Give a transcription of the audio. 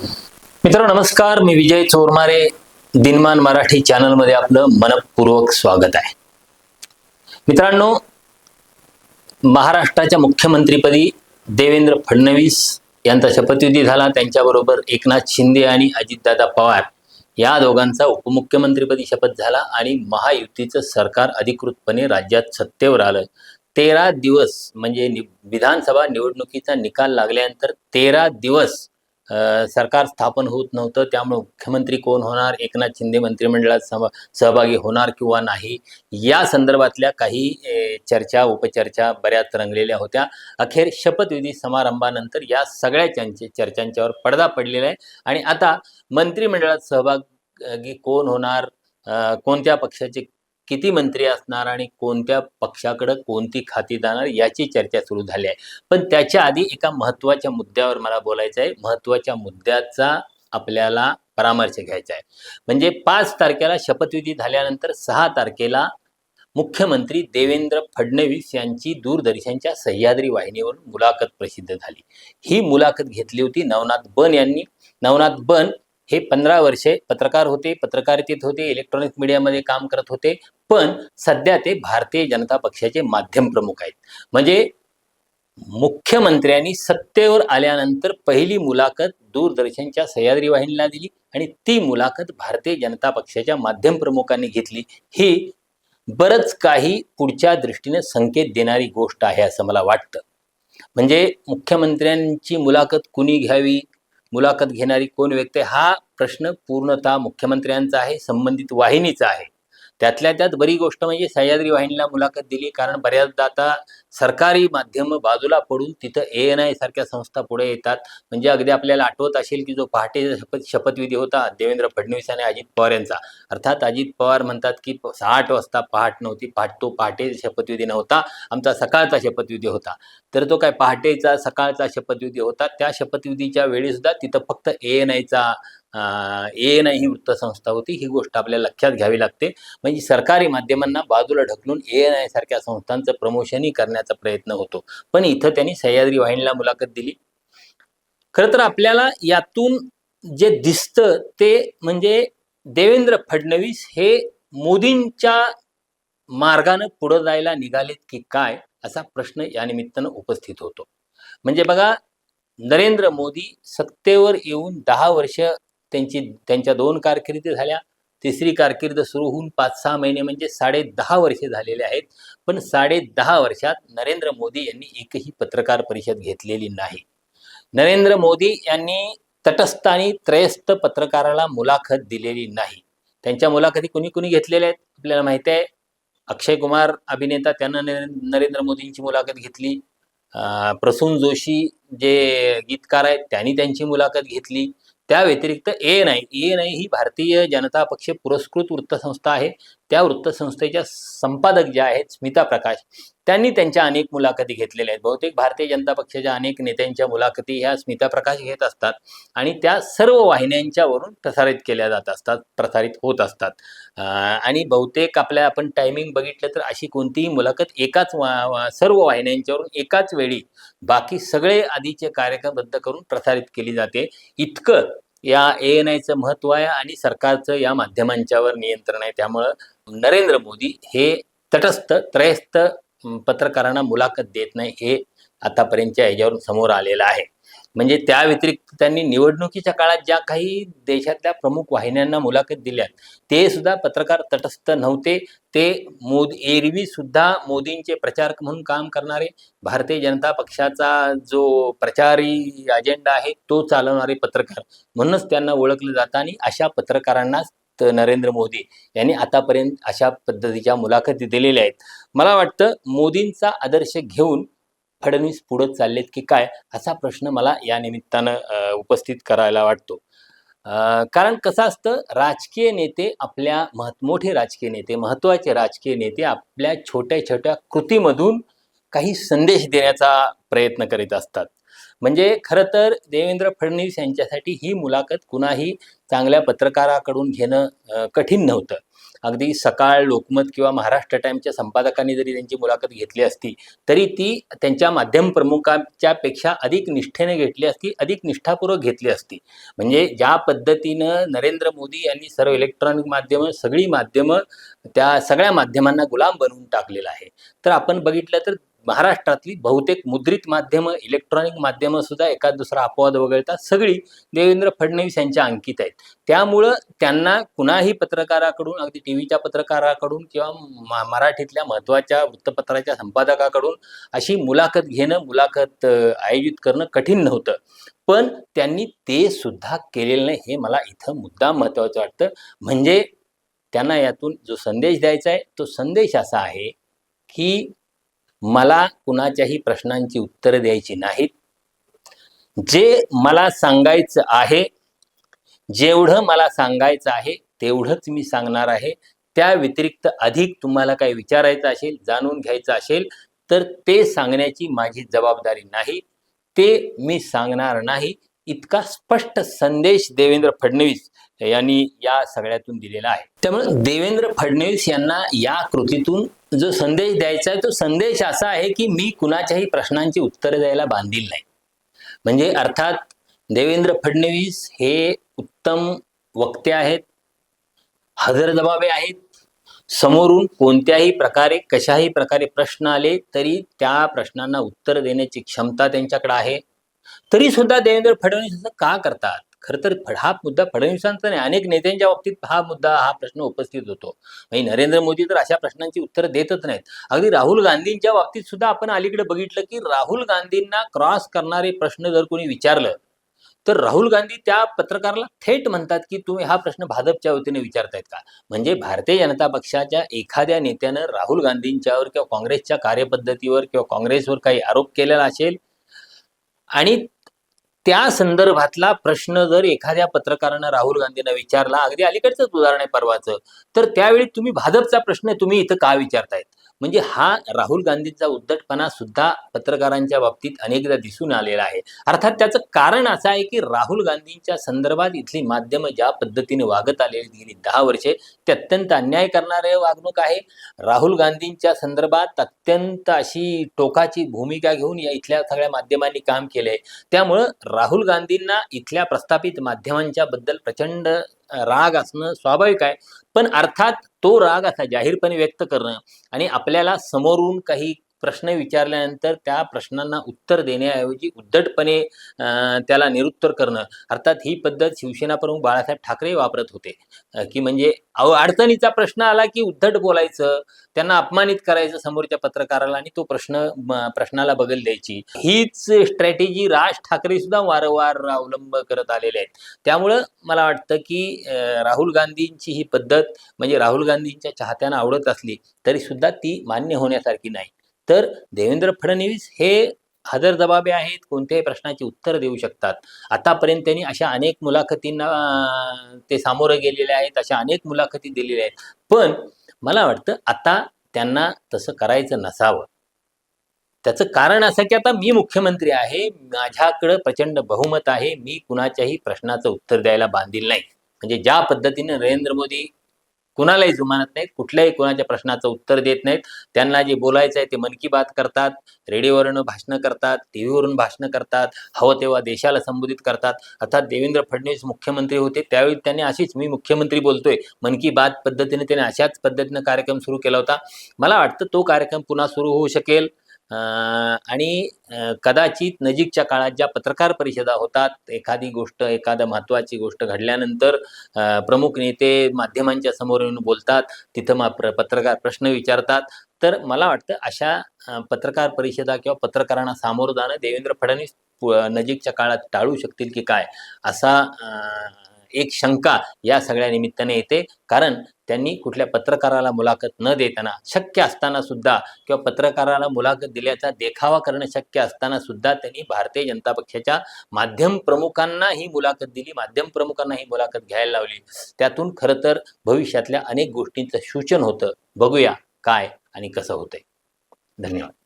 मित्रांनो नमस्कार. मी विजय चोरमारे. दिनमान मराठी चॅनलमध्ये आपलं मनपूर्वक स्वागत आहे. मित्रांनो महाराष्ट्राच्या मुख्यमंत्रीपदी देवेंद्र फडणवीस यांचा शपथविधी झाला. त्यांच्याबरोबर एकनाथ शिंदे आणि अजितदादा पवार या दोघांचा उपमुख्यमंत्रीपदी शपथ झाला आणि महायुतीचं सरकार अधिकृतपणे राज्यात सत्तेवर आलं. तेरा दिवस म्हणजे नि विधानसभा निवडणुकीचा निकाल लागल्यानंतर तेरा दिवस सरकार स्थापन होत नव्हतं. त्यामुळे मुख्यमंत्री कोण होणार? एकनाथ शिंदे मंत्रिमंडळात सम- सहभागी होणार किंवा नाही? या संदर्भातल्या काही चर्चा उपचर्चा बऱ्याच रंगलेल्या होत्या. अखेर शपथविधी समारंभानंतर या सगळ्या चर्चे चर्चांच्यावर पडदा पडलेला आहे. आणि आता मंत्रिमंडळात सहभागी कोण होणार? कोणत्या पक्षाचे किती मंत्री असणार आणि कोणत्या पक्षाकडे कोणती खाती जाणार याची चर्चा सुरू झाली आहे. पण त्याच्या आधी एका महत्त्वाच्या मुद्द्यावर मला बोलायचं आहे. महत्त्वाच्या मुद्द्याचा आपल्याला परामर्श घ्यायचा आहे. म्हणजे पाच तारखेला शपथविधी झाल्यानंतर सहा तारखेला मुख्यमंत्री देवेंद्र फडणवीस यांची दूरदर्शनच्या सह्याद्री वाहिनीवरून मुलाखत प्रसिद्ध झाली. ही मुलाखत घेतली होती नवनाथ बन यांनी. नवनाथ बन हे पंधरा वर्षे पत्रकार होते पत्रकारितेत होते इलेक्ट्रॉनिक मीडियामध्ये काम करत होते. पण सध्या ते भारतीय जनता पक्षाचे माध्यम प्रमुख आहेत. म्हणजे मुख्यमंत्र्यांनी सत्तेवर आल्यानंतर पहिली मुलाखत दूरदर्शनच्या सह्याद्री वाहिनीला दिली आणि ती मुलाखत भारतीय जनता पक्षाच्या माध्यम प्रमुखांनी घेतली. ही बरंच काही पुढच्या दृष्टीने संकेत देणारी गोष्ट आहे असं मला वाटतं. म्हणजे मुख्यमंत्र्यांची मुलाखत कुणी घ्यावी? मुलाखत घेणारी कोण व्यक्ती हा प्रश्न पूर्णतः मुख्यमंत्र्यांचा आहे संबंधित वाहिनीचा आहे. त्यातल्या त्यात बरी गोष्ट म्हणजे सह्याद्री वाहिनीला मुलाखत दिली कारण बऱ्याचदा आता सरकारी माध्यम बाजूला पडून तिथं ए एन आय सारख्या संस्था पुढे येतात. म्हणजे अगदी आपल्याला आठवत असेल की जो पहाटे शपथ शपथविधी होता देवेंद्र फडणवीस आणि अजित पवार यांचा. अर्थात अजित पवार म्हणतात की प- आठ वाजता पहाट नव्हती पहाट तो पहाटे शपथविधी नव्हता आमचा सकाळचा शपथविधी होता. तर तो काय पहाटेचा सकाळचा शपथविधी होता. त्या शपथविधीच्या वेळी सुद्धा तिथं फक्त ए एन आयचा ए एन आय ही वृत्तसंस्था होती ही गोष्ट आपल्याला लक्षात घ्यावी लागते. म्हणजे सरकारी माध्यमांना बाजूला ढकलून ए एन आय सारख्या संस्थांचं प्रमोशनही करण्याचा प्रयत्न होतो. पण इथं त्यांनी सह्याद्री वाहिनीला मुलाखत दिली. खरं तर आपल्याला यातून जे दिसतं ते म्हणजे देवेंद्र फडणवीस हे मोदींच्या मार्गानं पुढं जायला निघालेत की काय असा प्रश्न या निमित्तानं उपस्थित होतो. म्हणजे बघा नरेंद्र मोदी सत्तेवर येऊन दहा वर्ष त्यांची त्यांच्या दोन कारकिर्दी झाल्या. तिसरी कारकीर्द सुरू होऊन पाच सहा महिने म्हणजे साडे दहा वर्षे झालेले आहेत. पण साडे दहा वर्षात नरेंद्र मोदी यांनी एकही पत्रकार परिषद घेतलेली नाही. नरेंद्र मोदी यांनी तटस्थ आणि त्रयस्थ पत्रकाराला मुलाखत दिलेली नाही. त्यांच्या मुलाखती कुणी कुणी घेतलेल्या आहेत? आपल्याला माहिती आहे. अक्षय कुमार अभिनेता त्यांना नरेंद्र मोदींची मुलाखत घेतली. प्रसून जोशी जे गीतकार आहेत त्यांनी त्यांची मुलाखत घेतली. त्या व्यतिरिक्त A N I A N I ही भारतीय जनता पक्ष पुरस्कृत वृत्तसंस्था आहे. त्या वृत्तसंस्थेच्या संपादक ज्या आहेत स्मिता प्रकाश. त्यांनी त्यांच्या अनेक मुलाखती घेतलेल्या आहेत. बहुतेक भारतीय जनता पक्षाच्या अनेक नेत्यांच्या मुलाखती ह्या स्मिता प्रकाश घेत असतात आणि त्या सर्व वाहिन्यांच्यावरून प्रसारित केल्या जात असतात प्रसारित होत असतात. आणि बहुतेक आपल्या आपण टायमिंग बघितलं तर अशी कोणतीही मुलाखत एकाच वा- सर्व वाहिन्यांच्यावरून एकाच वेळी बाकी सगळे आधीचे कार्यक्रम रद्द करून प्रसारित केली जाते. इतकं या ए एन आयचं महत्त्व आहे आणि सरकारचं या माध्यमांच्यावर नियंत्रण आहे. त्यामुळं नरेंद्र मोदी हे तटस्थ त्रयस्थ पत्रकारांना मुलाखत देत नाही हे आतापर्यंतच्या ह्याच्यावरून समोर आलेलं आहे. म्हणजे त्या व्यतिरिक्त त्यांनी निवडणुकीच्या काळात ज्या काही देशातल्या प्रमुख वाहिन्यांना मुलाखत दिल्या ते सुद्धा पत्रकार तटस्थ नव्हते. ते मोद एरवी सुद्धा मोदींचे प्रचारक म्हणून काम करणारे भारतीय जनता पक्षाचा जो प्रचारी अजेंडा आहे तो चालवणारे पत्रकार. म्हणूनच त्यांना ओळखलं जातं आणि अशा पत्रकारांनाच नरेंद्र मोदी यांनी आतापर्यंत अशा पद्धतीच्या मुलाखती दिलेल्या आहेत. मला वाटतं मोदींचा आदर्श घेऊन फडणवीस पुढे चाललेत की काय असा प्रश्न मला या निमित्तानं उपस्थित करायला वाटतो. कारण कसं असतं राजकीय नेते आपल्या महत् मोठे राजकीय नेते महत्त्वाचे राजकीय नेते आपल्या छोट्या छोट्या कृतीमधून काही संदेश देण्याचा प्रयत्न करीत असतात. म्हणजे खरं तर देवेंद्र फडणवीस यांच्यासाठी ही मुलाखत कुणाही चांगल्या पत्रकाराकडून घेणं कठीण नव्हतं. अगदी सकाळ लोकमत किंवा महाराष्ट्र टाइमच्या संपादकांनी जरी त्यांची मुलाखत घेतली असती तरी ती त्यांच्या माध्यम प्रमुखांच्या पेक्षा अधिक निष्ठेने घेतली असती अधिक निष्ठापूर्वक घेतली असती. म्हणजे ज्या पद्धतीनं नरेंद्र मोदी यांनी सर्व इलेक्ट्रॉनिक माध्यमं सगळी माध्यमं त्या सगळ्या माध्यमांना गुलाम बनवून टाकलेलं आहे. तर आपण बघितलं तर महाराष्ट्रातली बहुतेक मुद्रित माध्यमं इलेक्ट्रॉनिक माध्यमं सुद्धा एका दुसरा अपवाद वगळता सगळी देवेंद्र फडणवीस यांच्या अंकित आहेत. त्यामुळं त्यांना कुणाही पत्रकाराकडून अगदी टी व्हीच्या पत्रकाराकडून किंवा मराठीतल्या महत्त्वाच्या वृत्तपत्राच्या संपादकाकडून अशी मुलाखत घेणं मुलाखत आयोजित करणं कठीण नव्हतं. पण त्यांनी ते सुद्धा केलेलं नाही हे मला इथं मुद्दा महत्त्वाचं वाटतं. म्हणजे त्यांना यातून जो संदेश द्यायचा आहे तो संदेश असा आहे की मला कुणाच्याही प्रश्नांची उत्तरं द्यायची नाहीत. जे मला सांगायचं आहे जेवढं मला सांगायचं आहे तेवढंच मी सांगणार आहे. त्या व्यतिरिक्त अधिक तुम्हाला काही विचारायचं असेल जाणून घ्यायचं असेल तर ते सांगण्याची माझी जबाबदारी नाही. ते मी सांगणार नाही. इतका स्पष्ट संदेश देवेंद्र फडणवीस यांनी या सगळ्यातून दिलेला आहे. त्यामुळे देवेंद्र फडणवीस यांना या कृतीतून जो संदेश द्यायचा आहे तो संदेश असा आहे की मी कुणाच्याही प्रश्नांची उत्तरं द्यायला बांधील नाही. म्हणजे अर्थात देवेंद्र फडणवीस हे उत्तम वक्ते आहेत हजरजबाबे आहेत. समोरून कोणत्याही प्रकारे कशाही प्रकारे प्रश्न आले तरी त्या प्रश्नांना उत्तर देण्याची क्षमता त्यांच्याकडे आहे. तरी सुद्धा देवेंद्र फडणवीस असं का करतात? खरं तर फड- हा मुद्दा फडणवीसांचा नाही अनेक नेत्यांच्या बाबतीत हा मुद्दा हा प्रश्न उपस्थित होतो. म्हणजे नरेंद्र मोदी तर अशा प्रश्नांची उत्तरं देतच नाहीत. अगदी राहुल गांधींच्या बाबतीत सुद्धा आपण अलीकडे बघितलं की राहुल गांधींना क्रॉस करणारे प्रश्न जर कोणी विचारलं तर राहुल गांधी त्या पत्रकाराला थेट म्हणतात की तुम्ही हा प्रश्न भाजपच्या वतीने विचारतायत का? म्हणजे भारतीय जनता पक्षाच्या एखाद्या नेत्यानं राहुल गांधींच्यावर किंवा काँग्रेसच्या कार्यपद्धतीवर किंवा काँग्रेसवर काही आरोप केलेला असेल आणि त्या संदर्भातला प्रश्न जर एखाद्या पत्रकारानं राहुल गांधींना विचारला अगदी अलीकडचंच उदाहरण आहे परवाचं तर त्यावेळी तुम्ही भाजपचा प्रश्न तुम्ही इथं का विचारतायत? म्हणजे हा राहुल गांधींचा उद्धटपणा सुद्धा पत्रकारांच्या बाबतीत अनेकदा दिसून आलेला आहे. अर्थात त्याचं कारण असं आहे की राहुल गांधींच्या संदर्भात इथली माध्यमं ज्या पद्धतीने वागत आलेली गेली दहा वर्षे ते अत्यंत अन्याय करणारे वागणूक आहे. राहुल गांधींच्या संदर्भात अत्यंत अशी टोकाची भूमिका घेऊन या इथल्या सगळ्या माध्यमांनी काम केलंय. त्यामुळं राहुल गांधींना इथल्या प्रस्थापित माध्यमांच्या बद्दल प्रचंड राग असणं स्वाभाविक आहे. पण अर्थात तो राग असा जाहीरपणे व्यक्त करणं आणि आपल्याला समोरून काही प्रश्न विचारल्यानंतर त्या प्रश्नांना उत्तर देण्याऐवजी उद्धटपणे अं, त्याला निरुत्तर करणं. अर्थात ही पद्धत शिवसेना प्रमुख बाळासाहेब ठाकरे वापरत होते. की म्हणजे अडचणीचा प्रश्न आला की उद्धट बोलायचं त्यांना अपमानित करायचं समोरच्या पत्रकाराला आणि तो प्रश्न प्रश्नाला बगल द्यायची. हीच स्ट्रॅटेजी राज ठाकरे सुद्धा वारंवार अवलंब करत आलेले आहेत. त्यामुळं मला वाटतं की राहुल गांधींची ही पद्धत म्हणजे राहुल गांधींच्या चाहत्यांना आवडत असली तरी सुद्धा ती मान्य होण्यासारखी नाही. तर देवेंद्र फडणवीस हे हजरजबाबे आहेत कोणत्याही प्रश्नाची उत्तर देऊ शकतात. आतापर्यंत त्यांनी अशा अनेक मुलाखतींना ते सामोरं गेलेले आहेत अशा अनेक मुलाखती दिलेल्या आहेत. पण मला वाटतं आता त्यांना तसं करायचं नसावं. त्याचं कारण असं की आता मी मुख्यमंत्री आहे माझ्याकडं प्रचंड बहुमत आहे मी कुणाच्याही प्रश्नाचं उत्तर द्यायला बांधील नाही. म्हणजे ज्या पद्धतीने नरेंद्र मोदी कुणालाही जुमानत नाहीत कुठल्याही कुणाच्या प्रश्नाचं उत्तर देत नाहीत. त्यांना जे बोलायचं आहे ते मन की बात करतात रेडिओवरून भाषणं करतात टी व्हीवरून भाषणं करतात हवं तेव्हा देशाला संबोधित करतात. अर्थात देवेंद्र फडणवीस मुख्यमंत्री होते त्यावेळी त्यांनी अशीच मी मुख्यमंत्री बोलतोय मन की बात पद्धतीने त्याने अशाच पद्धतीनं कार्यक्रम सुरू केला होता. मला वाटतं तो कार्यक्रम पुन्हा सुरू होऊ शकेल. आणि कदाचित नजीकच्या काळात ज्या पत्रकार परिषदा होतात एखादी गोष्ट एखादा महत्त्वाची गोष्ट घडल्यानंतर प्रमुख नेते माध्यमांच्या समोर येऊन बोलतात तिथं मा प्र पत्रकार प्रश्न विचारतात. तर मला वाटतं अशा पत्रकार परिषदा किंवा पत्रकारांना सामोरं जाणं देवेंद्र फडणवीस नजीकच्या काळात टाळू शकतील की काय? असा एक शंका या सगळ्या निमित्ताने येते. कारण त्यांनी कुठल्या पत्रकाराला मुलाखत न देताना शक्य असताना सुद्धा किंवा पत्रकाराला मुलाखत दिल्याचा देखावा करणं शक्य असताना सुद्धा त्यांनी भारतीय जनता पक्षाच्या माध्यम प्रमुखांना ही मुलाखत दिली माध्यम प्रमुखांना ही मुलाखत घ्यायला लावली. त्यातून खरं तर भविष्यातल्या अनेक गोष्टींचं सूचन होतं. बघूया काय आणि कसं होतंय. धन्यवाद.